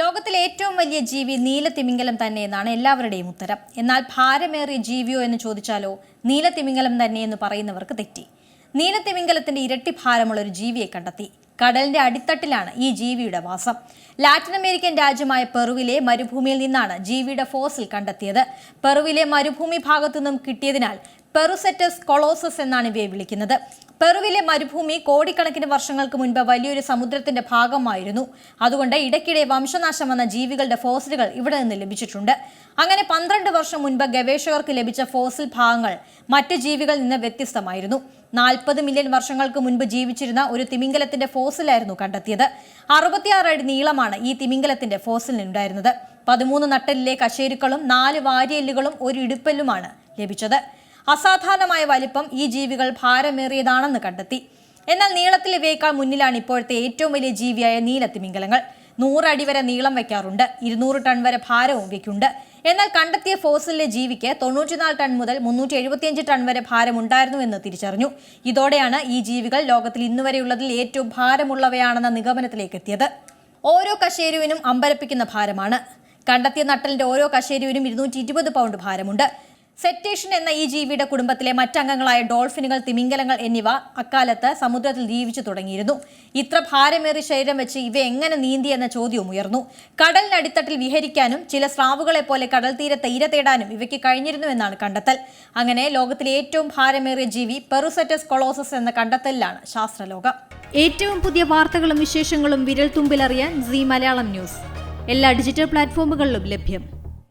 ലോകത്തിലെ ഏറ്റവും വലിയ ജീവി നീലത്തിമിംഗലം തന്നെ എന്നാണ് എല്ലാവരുടെയും ഉത്തരം. എന്നാൽ ഭാരമേറിയ ജീവിയോ എന്ന് ചോദിച്ചാലോ നീലത്തിമിംഗലം തന്നെ എന്ന് പറയുന്നവർക്ക് തെറ്റി. നീലത്തിമിംഗലത്തിന്റെ ഇരട്ടി ഭാരമുള്ള ഒരു ജീവിയെ കണ്ടെത്തി. കടലിന്റെ അടിത്തട്ടിലാണ് ഈ ജീവിയുടെ വാസം. ലാറ്റിൻ അമേരിക്കൻ രാജ്യമായ പെറുവിലെ മരുഭൂമിയിൽ നിന്നാണ് ജീവിയുടെ ഫോസിൽ കണ്ടെത്തിയത്. പെറുവിലെ മരുഭൂമി ഭാഗത്തു നിന്നും കിട്ടിയതിനാൽ പെറുസെറ്റസ് കൊളോസസ് എന്നാണ് ഇവയെ വിളിക്കുന്നത്. പെറുവിലെ മരുഭൂമി കോടിക്കണക്കിന് വർഷങ്ങൾക്ക് മുൻപ് വലിയൊരു സമുദ്രത്തിന്റെ ഭാഗമായിരുന്നു. അതുകൊണ്ട് ഇടയ്ക്കിടെ വംശനാശം വന്ന ജീവികളുടെ ഫോസിലുകൾ ഇവിടെ നിന്ന് ലഭിച്ചിട്ടുണ്ട്. അങ്ങനെ പന്ത്രണ്ട് വർഷം മുൻപ് ഗവേഷകർക്ക് ലഭിച്ച ഫോസിൽ ഭാഗങ്ങൾ മറ്റ് ജീവികളിൽ നിന്ന് വ്യത്യസ്തമായിരുന്നു. നാൽപ്പത് മില്യൺ വർഷങ്ങൾക്ക് മുൻപ് ജീവിച്ചിരുന്ന ഒരു തിമിംഗലത്തിന്റെ ഫോസിലായിരുന്നു കണ്ടെത്തിയത്. അറുപത്തിയാറ് അടി നീളമാണ് ഈ തിമിംഗലത്തിന്റെ ഫോസിലിനുണ്ടായിരുന്നത് പതിമൂന്ന് നട്ടലിലെ കശേരുക്കളും നാല് വാരിയെല്ലുകളും ഒരു ഇടുപ്പല്ലുമാണ് ലഭിച്ചത്. അസാധാരണമായ വലിപ്പം ഈ ജീവികൾ ഭാരമേറിയതാണെന്ന് കണ്ടെത്തി. എന്നാൽ നീളത്തിൽ ഇവയേക്കാൾ മുന്നിലാണ് ഇപ്പോഴത്തെ ഏറ്റവും വലിയ ജീവിയായ നീലത്തിമിംഗലങ്ങൾ. നൂറടി വരെ നീളം വയ്ക്കാറുണ്ട്. ഇരുന്നൂറ് ടൺ വരെ ഭാരവും ഇവയ്ക്കുണ്ട്. എന്നാൽ കണ്ടെത്തിയ ഫോസിലിലെ ജീവിക്ക് തൊണ്ണൂറ്റിനാല് ടൺ മുതൽ മുന്നൂറ്റി എഴുപത്തിയഞ്ച് ടൺ വരെ ഭാരമുണ്ടായിരുന്നു എന്ന് തിരിച്ചറിഞ്ഞു. ഇതോടെയാണ് ഈ ജീവികൾ ലോകത്തിൽ ഇന്നുവരെയുള്ളതിൽ ഏറ്റവും ഭാരമുള്ളവയാണെന്ന നിഗമനത്തിലേക്ക് എത്തിയത്. ഓരോ കശേരുവിനും അമ്പരപ്പിക്കുന്ന ഭാരമാണ്. കണ്ടെത്തിയ നട്ടലിന്റെ ഓരോ കശേരുവിനും ഇരുന്നൂറ്റി ഇരുപത് പൗണ്ട് ഭാരമുണ്ട്. സെറ്റേഷൻ എന്ന ഈ ജീവിയുടെ കുടുംബത്തിലെ മറ്റംഗങ്ങളായ ഡോൾഫിനുകൾ തിമിംഗലങ്ങൾ എന്നിവ അക്കാലത്ത് സമുദ്രത്തിൽ ജീവിച്ചു തുടങ്ങിയിരുന്നു. ഇത്ര ഭാരമേറി ശരീരം വെച്ച് ഇവ എങ്ങനെ നീന്തി എന്ന ചോദ്യവും ഉയർന്നു. കടലിനടിത്തട്ടിൽ വിഹരിക്കാനും ചില സ്രാവുകളെ പോലെ കടൽ തീരത്തെ ഇര തേടാനും ഇവയ്ക്ക് കഴിഞ്ഞിരുന്നു എന്നാണ് കണ്ടെത്തൽ. അങ്ങനെ ലോകത്തിലെ ഏറ്റവും ഭാരമേറിയ ജീവി പെറുസെറ്റസ് കൊളോസസ് എന്ന കണ്ടെത്തലിലാണ് ശാസ്ത്രലോകം. ഏറ്റവും പുതിയ വാർത്തകളും വിശേഷങ്ങളും വിരൽ തുമ്പിലറിയാൻ സി മലയാളം ന്യൂസ്. എല്ലാ ഡിജിറ്റൽ പ്ലാറ്റ്ഫോമുകളിലും ലഭ്യം.